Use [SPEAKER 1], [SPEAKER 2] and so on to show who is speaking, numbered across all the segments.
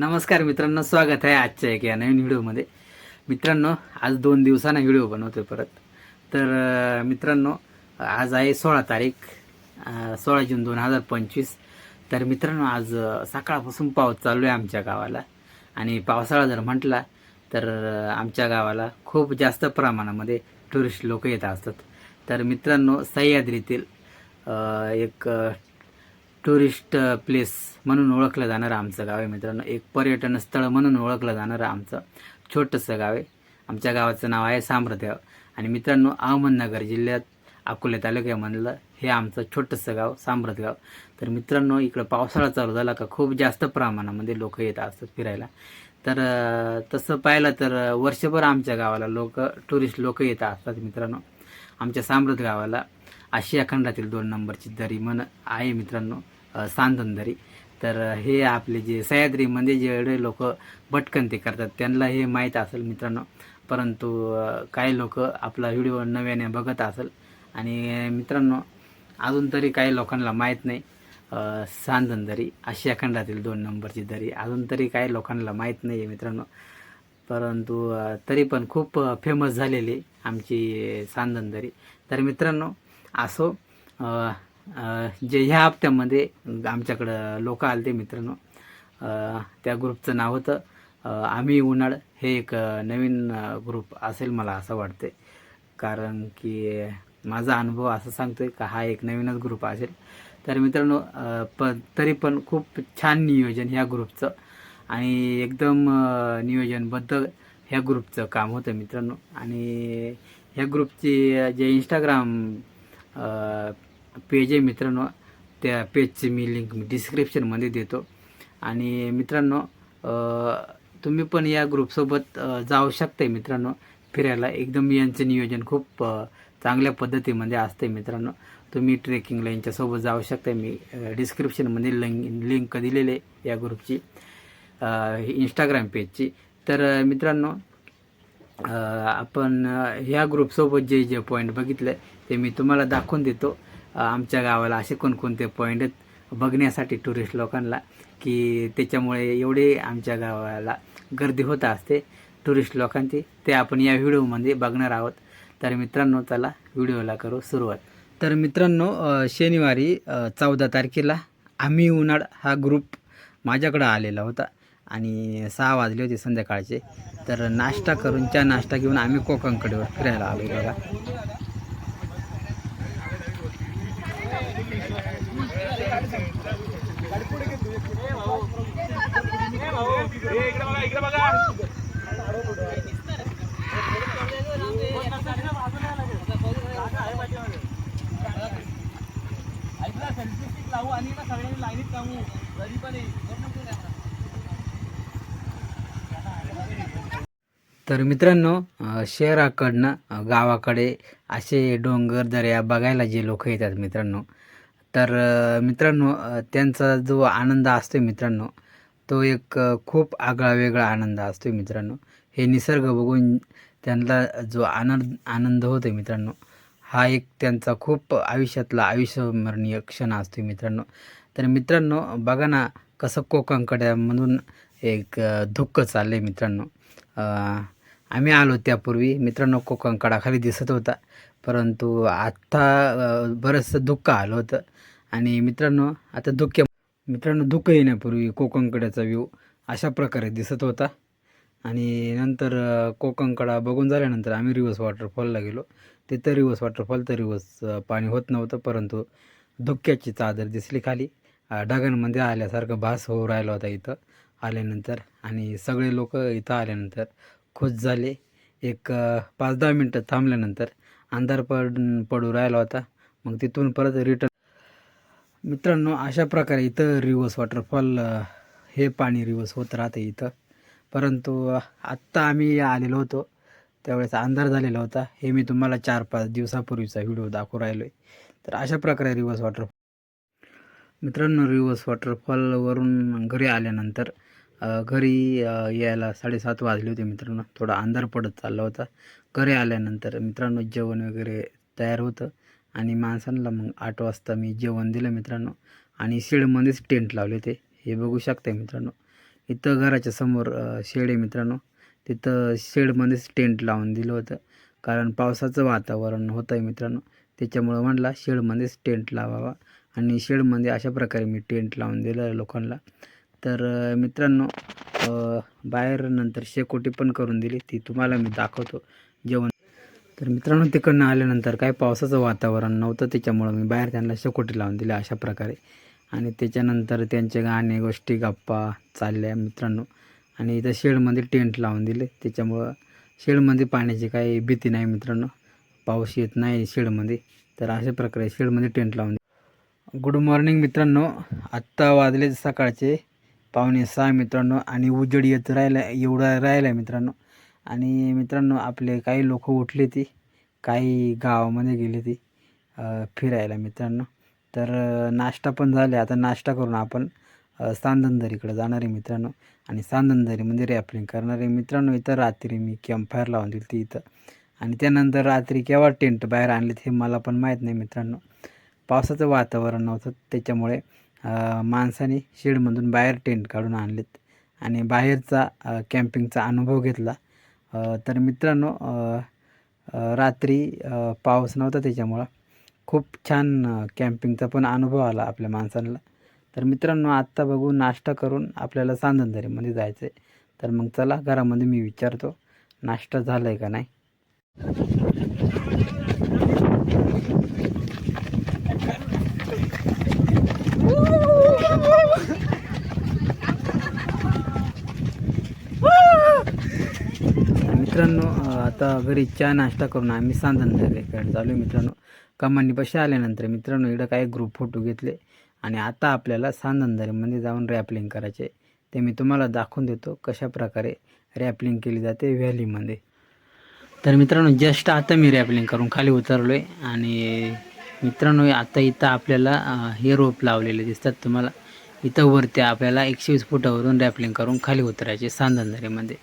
[SPEAKER 1] नमस्कार मित्रांनो स्वागत आहे आजच्या एक या नवीन व्हिडिओमध्ये. मित्रांनो आज दोन दिवसानं व्हिडिओ बनवतोय परत. तर मित्रांनो आज आहे सोळा तारीख सोळा जून दोन हजार पंचवीस. तर मित्रांनो आज सकाळपासून पाऊस चालू आहे आमच्या गावाला. आणि पावसाळा जर म्हटला तर आमच्या गावाला खूप जास्त प्रमाणामध्ये टुरिस्ट लोक येत असतात. तर मित्रांनो सह्याद्रीतील एक टुरिस्ट प्लेस म्हणून ओळखलं जाणारं आमचं गाव आहे मित्रांनो. एक पर्यटन स्थळ म्हणून ओळखलं जाणारं आमचं छोटंसं गाव आहे. आमच्या गावाचं नाव आहे साम्रदेव आणि मित्रांनो अहमदनगर जिल्ह्यात अकोले तालुक्यामधलं हे आमचं छोटंसं गाव साम्रत गाव तर मित्रांनो इकडं पावसाळा चालू झाला का खूप जास्त प्रमाणामध्ये लोक येत असतात फिरायला. तर तसं पाहिलं तर वर्षभर आमच्या गावाला लोक टुरिस्ट लोक येत असतात मित्रांनो. आमच्या साम्रत गावाला आशिया खंडातील दोन नंबरची दरी म्हण आहे मित्रांनो सांधन सांदन दरी. तर हे आपले जे सह्याद्रीमध्ये म्हणजे जेवढे लोक भटकंती करतात त्यांना हे माहीत असेल मित्रांनो. परंतु काही लोक आपला व्हिडिओ नव्याने बघत असेल. आणि मित्रांनो अजून तरी काही लोकांना माहीत नाही सांधन सांदन दरी आशिया खंडातील दोन नंबरची दरी. अजून तरी काही लोकांना माहीत नाही आहे मित्रांनो. परंतु तरी पण खूप फेमस झालेली आमची सांदन दरी. तर मित्रांनो असो जे ह्या हप्त्यामध्ये आमच्याकडं लोक आले ते मित्रांनो त्या ग्रुपचं नाव होतं आम्ही उन्हाळ हे एक नवीन ग्रुप असेल मला असं वाटते कारण की माझा अनुभव असं सांगतोय का हा एक नवीनच ग्रुप असेल. तर मित्रांनो प तरी पण खूप छान नियोजन ह्या ग्रुपचं आणि एकदम नियोजनबद्ध ह्या ग्रुपचं काम होतं मित्रांनो. आणि ह्या ग्रुपची जे इंस्टाग्राम पेज आहे मित्रांनो. त्या पेजची मी लिंक मी डिस्क्रिप्शनमध्ये देतो. आणि मित्रांनो तुम्ही पण या ग्रुपसोबत जाऊ शकताय मित्रांनो. फिरायला. एकदम यांचं नियोजन खूप चांगल्या पद्धतीमध्ये असते मित्रांनो. तुम्ही ट्रेकिंगला यांच्यासोबत जाऊ शकता मी डिस्क्रिप्शनमध्ये लिंक लिंक दिलेली आहे या ग्रुपची इंस्टाग्राम पेजची तर मित्रांनो आपण ह्या ग्रुपसोबत जे जे पॉईंट बघितले ते मी तुम्हाला दाखवून देतो. आमच्या गावाला असे कोणकोणते पॉईंट आहेत बघण्यासाठी टुरिस्ट लोकांना की त्याच्यामुळे एवढे आमच्या गावाला गर्दी होत असते टुरिस्ट लोकांची. ते आपण या व्हिडिओमध्ये बघणार आहोत. तर मित्रांनो चला व्हिडिओला करू सुरुवात. तर मित्रांनो शनिवारी चौदा तारखेला आम्ही उन्हाळ हा ग्रुप माझ्याकडं आलेला होता आणि सहा वाजले होते संध्याकाळचे. तर नाश्ता करून चहा नाश्ता घेऊन आम्ही कोकणकडेवर फिरायला आलो बघा ऐकला सेल्फी स्टिक लावू आणि ना सगळ्यांनी लाईनीत लावू. तरी पण तर मित्रांनो शहराकडनं गावाकडे असे डोंगर दऱ्या बघायला जे लोक येतात मित्रांनो तर मित्रांनो त्यांचा जो आनंद असतो मित्रांनो तो एक खूप आगळा वेगळा आनंद असतो मित्रांनो. हे निसर्ग बघून त्यांना जो आनंद आनंद होतो मित्रांनो हा एक त्यांचा खूप आयुष्यातला आयुष्यस्मरणीय क्षण असतो मित्रांनो. तर मित्रांनो बघा ना कसं कोकणकड्यामधून एक धुक्क चाललं आहे मित्रांनो आम्ही आलो त्यापूर्वी. मित्रांनो कोकणकडाखाली दिसत होता. परंतु आत्ता बरंचसं दुःख आलं होतं. आणि मित्रांनो आता दुःख मित्रांनो दुःख येण्यापूर्वी कोकणकड्याचा व्ह्यू अशा प्रकारे दिसत होता. आणि नंतर कोकणकडा बघून झाल्यानंतर आम्ही रिवर्स वॉटरफॉलला गेलो. तिथं रिवर्स वॉटरफॉल तर रिवर्स पाणी होत नव्हतं. परंतु धुक्याची चादर दिसली खाली. ढगांमध्ये आल्यासारखं भास होऊ राहिला होता इथं आल्यानंतर. आणि सगळे लोक इथं आल्यानंतर खुश झाले. एक पाच दहा मिनटं थांबल्यानंतर अंधार पड पडू राहिला होता. मग तिथून परत रिटर्न मित्रांनो अशा प्रकारे इथं रिवर्स वॉटरफॉल हे पाणी रिवर्स होत राहते इथं. परंतु आत्ता आम्ही आलेलो होतो. त्यावेळेस अंधार झालेला होता. हे मी तुम्हाला चार पाच दिवसापूर्वीचा व्हिडिओ दाखवू राहिलो आहे तर अशा प्रकारे रिवर्स वॉटर मित्रांनो रिवर्स वॉटरफॉलवरून घरी आल्यानंतर घरी यायला साडेसात वाजले होते मित्रांनो. थोडा अंधार पडत चालला होता. घरी आल्यानंतर मित्रांनो जेवण वगैरे तयार होतं आणि माणसांना मग आठ वाजता मी जेवण दिलं मित्रांनो. आणि शेडमध्येच टेंट लावले ते हे बघू शकता मित्रांनो. इथं घराच्या समोर शेड आहे मित्रांनो. तिथं शेडमध्येच टेंट लावून दिलं होतं. कारण पावसाचं वातावरण होतं आहे मित्रांनो. त्याच्यामुळं म्हटलं शेडमध्येच टेंट लावावा. आणि शेडमध्ये अशा प्रकारे मी टेंट लावून दिलं लोकांना. तर मित्रांनो बाहेर नंतर शेकोटी पण करून दिली. ती तुम्हाला मी दाखवतो जेवण. तर मित्रांनो तिकडनं आल्यानंतर काय पावसाचं वातावरण नव्हतं त्याच्यामुळं मी बाहेर त्यांना शेकोटी लावून दिली अशा प्रकारे. आणि त्याच्यानंतर त्यांचे गाणे गोष्टी गप्पा चालल्या मित्रांनो. आणि इथं शेडमध्ये टेंट लावून दिले. त्याच्यामुळं शेडमध्ये पाण्याची काही भीती नाही मित्रांनो. पाऊस येत नाही शेडमध्ये. तर अशा प्रकारे शेडमध्ये टेंट लावून गुड मॉर्निंग मित्रांनो. आत्ता वाजले सकाळचे पावणे सहा मित्रांनो आणि उजेड येत राहिला एवढा राहिला आहे मित्रांनो. आणि मित्रांनो आपले काही लोक उठले ती काही गावामध्ये गेले ती फिरायला मित्रांनो. तर नाश्ता पण झाले. आता नाश्ता करून आपण सांदनदरीकडे जाणार आहे मित्रांनो. आणि सांदनदरीमध्ये रॅपलिंग करणार आहे मित्रांनो. इथं रात्री मी कॅम्पफायर लावून दिली ती इथं. आणि त्यानंतर रात्री केव्हा टेंट बाहेर आणलेत हे मला पण माहीत नाही मित्रांनो. पावसाचं वातावरण नव्हतं त्याच्यामुळे माणसाने शेडमधून बाहेर टेंट काढून आणलेत आणि बाहेरचा कॅम्पिंगचा अनुभव घेतला. तर मित्रांनो रात्री पाऊस नव्हता त्याच्यामुळं खूप छान कॅम्पिंगचा पण अनुभव आला आपल्या माणसांना. तर मित्रांनो आत्ता बघू नाश्ता करून आपल्याला सांजनदरीमध्ये जायचं आहे तर मग चला घरामध्ये मी विचारतो नाश्ता झाला आहे का नाही? मित्रांनो आता घरी चहा नाश्ता करून आम्ही सांदनदरीकडे चालू आहे मित्रांनो कमानीपाशी आल्यानंतर मित्रांनो इकडं काही ग्रुप फोटो घेतले. आणि आता आपल्याला सांदनदरीमध्ये म्हणजे जाऊन रॅपलिंग करायचे. ते मी तुम्हाला दाखवून देतो कशा प्रकारे रॅपलिंग केली जाते व्हॅलीमध्ये तर मित्रांनो जस्ट आता मी रॅपलिंग करून खाली उतरलो आहे आणि मित्रांनो आता इथं आपल्याला हे रोप लावलेले दिसतात तुम्हाला. इथं वरती आपल्याला एकशे वीस फुटावरून रॅपलिंग करून खाली उतरायचे सांदनदरीमध्ये.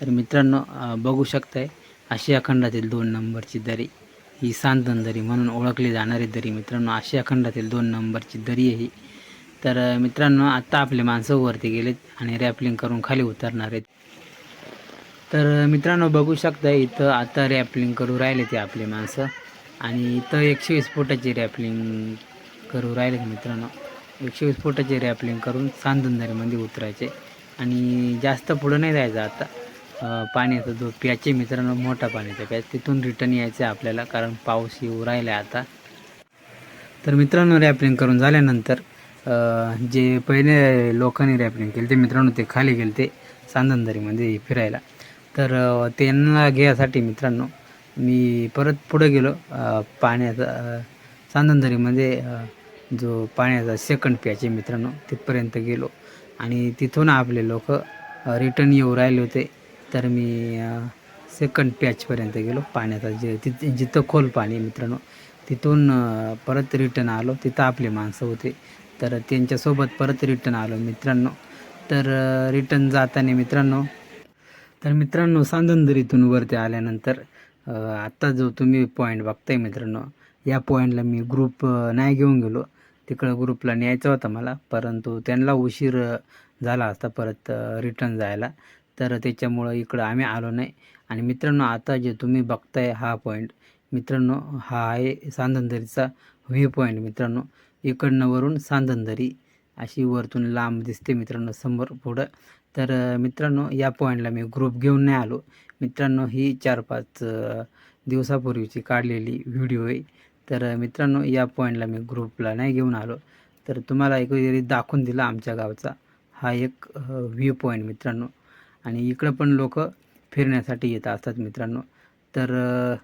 [SPEAKER 1] तर मित्रांनो बघू शकताय आशिया खंडातील दोन नंबरची दरी ही सांदनदरी म्हणून ओळखली जाणारी दरी मित्रांनो. आशिया खंडातील दोन नंबरची दरी आहे ही. तर मित्रांनो आत्ता आपले माणसं वरती गेलेत आणि रॅपलिंग करून खाली उतरणार आहेत. तर मित्रांनो बघू शकता इथं आता रॅपलिंग करू राहिले ते आपले माणसं. आणि इथं एकशे वीस फुटाची रॅपलिंग करू राहिले मित्रांनो. एकशे वीस फुटाची रॅपलिंग करून सांदनदरीमध्ये उतरायचे. आणि जास्त पुढं नाही जायचं आता. पाण्याचा जो प्याचे मित्रांनो मोठा पाण्याचा प्याच तिथून रिटर्न यायचं आहे आपल्याला कारण पाऊस येऊ राहिला आहे आता. तर मित्रांनो रॅपलिंग करून झाल्यानंतर जे पहिले लोकांनी रॅपलिंग केली ते मित्रांनो ते खाली गेले ते सांदनदरीमध्ये फिरायला. तर त्यांना घ्यायसाठी मित्रांनो मी परत पुढं गेलो. पाण्याचा सांदनदरीमध्ये जो पाण्याचा सेकंड पॅच आहे मित्रांनो तिथपर्यंत गेलो. आणि तिथून आपले लोक रिटर्न येऊ राहिले होते. तर मी सेकंड पॅचपर्यंत गेलो. पाण्याचा जे तिथे जिथं खोल पाणी मित्रांनो तिथून परत रिटर्न आलो. तिथं आपले माणसं होते. तर त्यांच्यासोबत परत रिटर्न आलो मित्रांनो. तर रिटर्न जाताना मित्रांनो तर मित्रांनो सांदनदरीतून वरती आल्यानंतर आत्ता जो तुम्ही पॉईंट बघताय मित्रांनो या पॉईंटला मी ग्रुप नाही घेऊन गेलो. तिकडं ग्रुपला न्यायचा होता मला. परंतु त्यांना उशीर झाला असता परत रिटर्न जायला. तर त्याच्यामुळं इकडं आम्ही आलो नाही. आणि मित्रांनो आता जे तुम्ही बघताय हा पॉईंट मित्रांनो हा आहे सांधनदरीचा व्ह्यू पॉईंट मित्रांनो. इकडनं वरून सांधनदरी अशी वरतून लांब दिसते मित्रांनो समोर पुढं. तर मित्रांनो या पॉईंटला मी ग्रुप घेऊन नाही आलो. मित्रांनो ही चार पाच दिवसापूर्वीची काढलेली व्हिडिओ आहे. तर मित्रांनो या पॉईंटला मी ग्रुपला नाही घेऊन आलो. तर तुम्हाला एक जरी दाखवून दिला आमच्या गावचा. हा एक व्ह्यू पॉईंट मित्रांनो. आणि इकडं पण लोक फिरण्यासाठी येत असतात मित्रांनो. तर अ,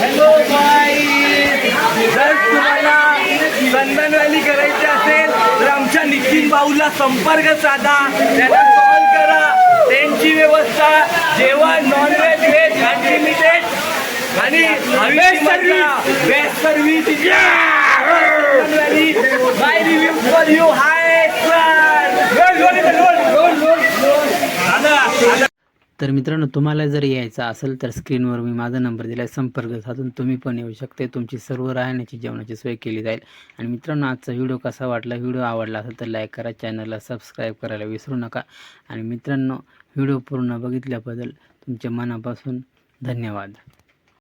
[SPEAKER 2] हॅलो जर तुम्हाला रॅली करायची असेल तर आमच्या नितीन भाऊला संपर्क साधा. त्यांना कॉल करा. त्यांची व्यवस्था जेवण नॉनव्हेज व्हेज अनलिमिटेड आणि best service best service my review for you hi
[SPEAKER 1] तर मित्रांनो तुम्हाला जर यायचं असेल तर स्क्रीनवर मी माझा नंबर दिला आहे संपर्क साधून तुम्ही पण येऊ शकते तुमची सर्व राहण्याची जेवणाची सोय केली जाईल. आणि मित्रांनो आजचा व्हिडिओ कसा वाटला व्हिडिओ आवडला असेल तर लाईक करा चॅनलला सबस्क्राईब करायला विसरू नका. आणि मित्रांनो व्हिडिओ पूर्ण बघितल्याबद्दल तुमच्या मनापासून धन्यवाद.